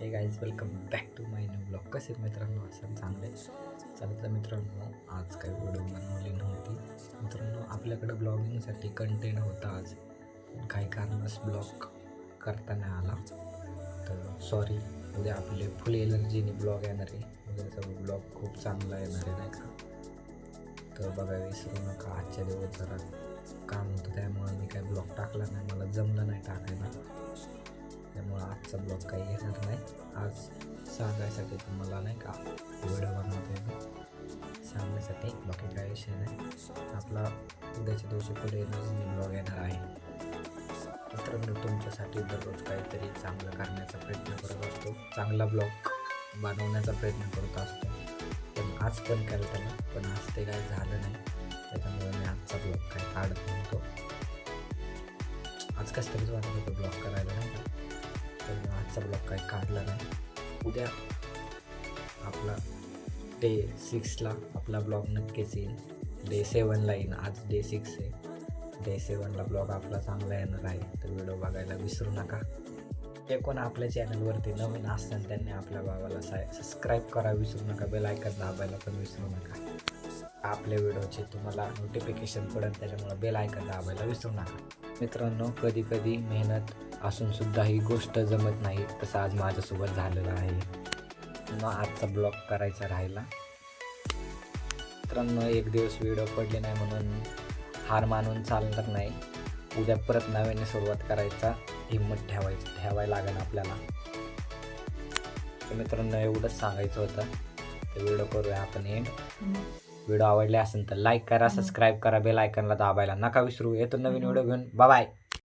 Hey guys welcome back to my new blog कसे आहेत मित्रांनो? असं चांगले. चला तर मित्रांनो आज काही व्हिडिओ बनवली नव्हती. मित्रांनो आपल्याकडे ब्लॉगिंगसाठी कंटेंट होता आज. पण काही कारणास ब्लॉग करता नाही आला. तर सॉरी उद्या आपले फुल एनर्जीने ब्लॉग येणार आहे. उद्याचा ब्लॉग खूप चांगला येणार आहे नाही का? तर बघा विसरू नका. आजच्या दिवस जरा काम होतं त्यामुळे मी काही ब्लॉग टाकला नाही. मला जमलं नाही टाकायला. त्यामुळं आजचा ब्लॉग काही येणार नाही. आज सांगायसाठी तुम्हाला नाही का व्हिडिओ बनवतोय सांगण्यासाठी बाकी काही विषय नाही. आपला उद्याच्या दिवशी पुढे एनर्जीने ब्लॉग येणार आहे. मित्रांनो तुमच्यासाठी दररोज काहीतरी चांगलं करण्याचा प्रयत्न करत असतो. चांगला ब्लॉग बनवण्याचा प्रयत्न करत असतो. पण आज पण केलं त्याला पण आज ते काय झालं नाही. त्याच्यामुळे मी आजचा ब्लॉग काय काढत नव्हतो. आज कसं तरीच वाटत होतं ब्लॉग करायला नाही का? आजचा ब्लॉग काही काढला नाही. उद्या आपला डे सिक्सला आपला ब्लॉग नक्कीच येईल. डे सेवनला येईल. आज डे सिक्स आहे. डे सेवनला ब्लॉग आपला चांगला येणार आहे. तर व्हिडिओ बघायला विसरू नका. जे कोण आपल्या चॅनलवरती नवीन असतात त्यांनी आपल्या भावाला साय सबस्क्राईब करा. विसरू नका. बेल ऐकत दाबायला पण विसरू नका. आपल्या व्हिडिओचे तुम्हाला नोटिफिकेशन पडेल त्याच्यामुळे बेल आयकन दाबायला विसरू नका. मित्रांनो कधी कधी मेहनत असून सुद्धा ही गोष्ट जमत नाही तसं आज माझ्यासोबत झालेलं आहे. पुन्हा आजचा ब्लॉग करायचा राहिला. मित्रांनो एक दिवस व्हिडिओ पडले नाही म्हणून हार मानून चालणार नाही. उद्या परत नव्याने सुरुवात करायचा हिंमत ठेवायची ठेवायला लागेल आपल्याला. मित्रांनो एवढंच सांगायचं होतं. ते व्हिडिओ करूया आपण एंड व्हिडिओ आवडले असेल तर लाईक करा सबस्क्राईब करा बेल आयकनला दाबायला नका विसरू. येतो नवीन व्हिडिओ घेऊन. बाय